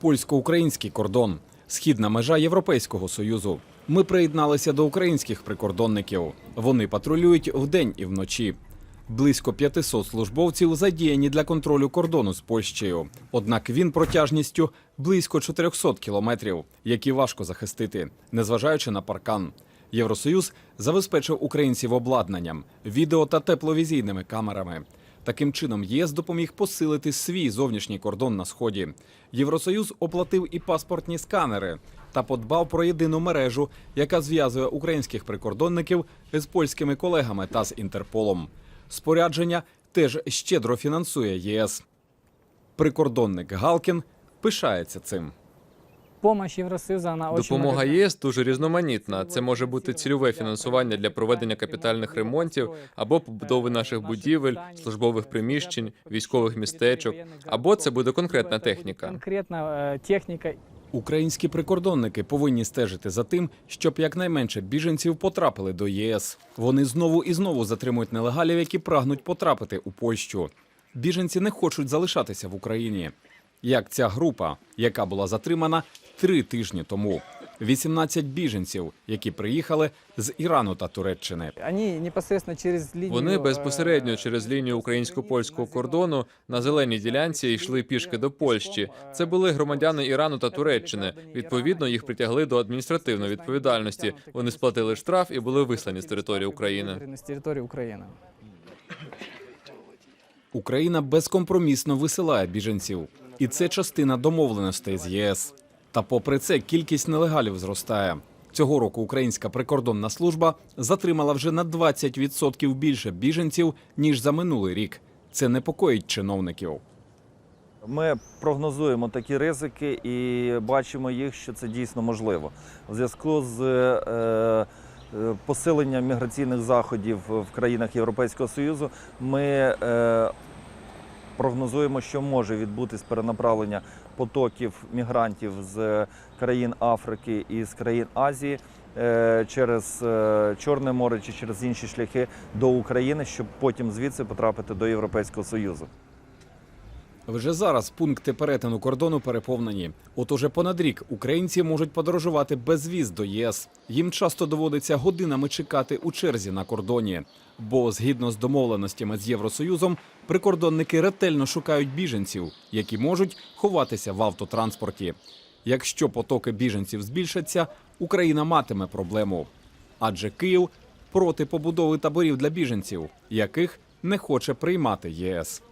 Польсько-український кордон, східна межа Європейського союзу. Ми приєдналися до українських прикордонників. Вони патрулюють вдень і вночі. Близько 500 службовців задіяні для контролю кордону з Польщею. Однак він протяжністю близько 400 кілометрів, які важко захистити, незважаючи на паркан. Євросоюз забезпечив українців обладнанням, відео та тепловізійними камерами. Таким чином, ЄС допоміг посилити свій зовнішній кордон на сході. Євросоюз оплатив і паспортні сканери та подбав про єдину мережу, яка зв'язує українських прикордонників з польськими колегами та з Інтерполом. Спорядження теж щедро фінансує ЄС. Прикордонник Галкін пишається цим. Допомога ЄС дуже різноманітна. Це може бути цільове фінансування для проведення капітальних ремонтів або побудови наших будівель, службових приміщень, військових містечок, або це буде конкретна техніка. Конкретна е, техніка. Українські прикордонники повинні стежити за тим, щоб якнайменше біженців потрапили до ЄС. Вони знову і знову затримують нелегалів, які прагнуть потрапити у Польщу. Біженці не хочуть залишатися в Україні. Як ця група, яка була затримана три тижні тому. 18 біженців, які приїхали з Ірану та Туреччини. Вони непосредственно через лінію... Е, безпосередньо через лінію українсько-польського кордону на зеленій ділянці йшли пішки до Польщі. Це були громадяни Ірану та Туреччини. Відповідно, їх притягли до адміністративної відповідальності. Вони сплатили штраф і були вислані з території України. З території України. Україна безкомпромісно висилає біженців, і це частина домовленостей з ЄС. Та попри це кількість нелегалів зростає. Цього року українська прикордонна служба затримала вже на 20% більше біженців ніж за минулий рік. Це непокоїть чиновників. Ми прогнозуємо такі ризики і бачимо їх, що це дійсно можливо. У зв'язку з е, е, посиленням міграційних заходів в країнах Європейського Союзу ми е, прогнозуємо, що може відбутись перенаправлення потоків мігрантів з країн Африки і з країн Азії е, через е, Чорне море чи через інші шляхи до України, щоб потім звідси потрапити до Європейського Союзу. Вже зараз пункти перетину кордону переповнені. От уже понад рік українці можуть подорожувати без віз до ЄС. Їм часто доводиться годинами чекати у черзі на кордоні. Бо згідно з домовленостями з Євросоюзом, прикордонники ретельно шукають біженців, які можуть ховатися в автотранспорті. Якщо потоки біженців збільшаться, Україна матиме проблему. Адже Київ проти побудови таборів для біженців, яких не хоче приймати ЄС.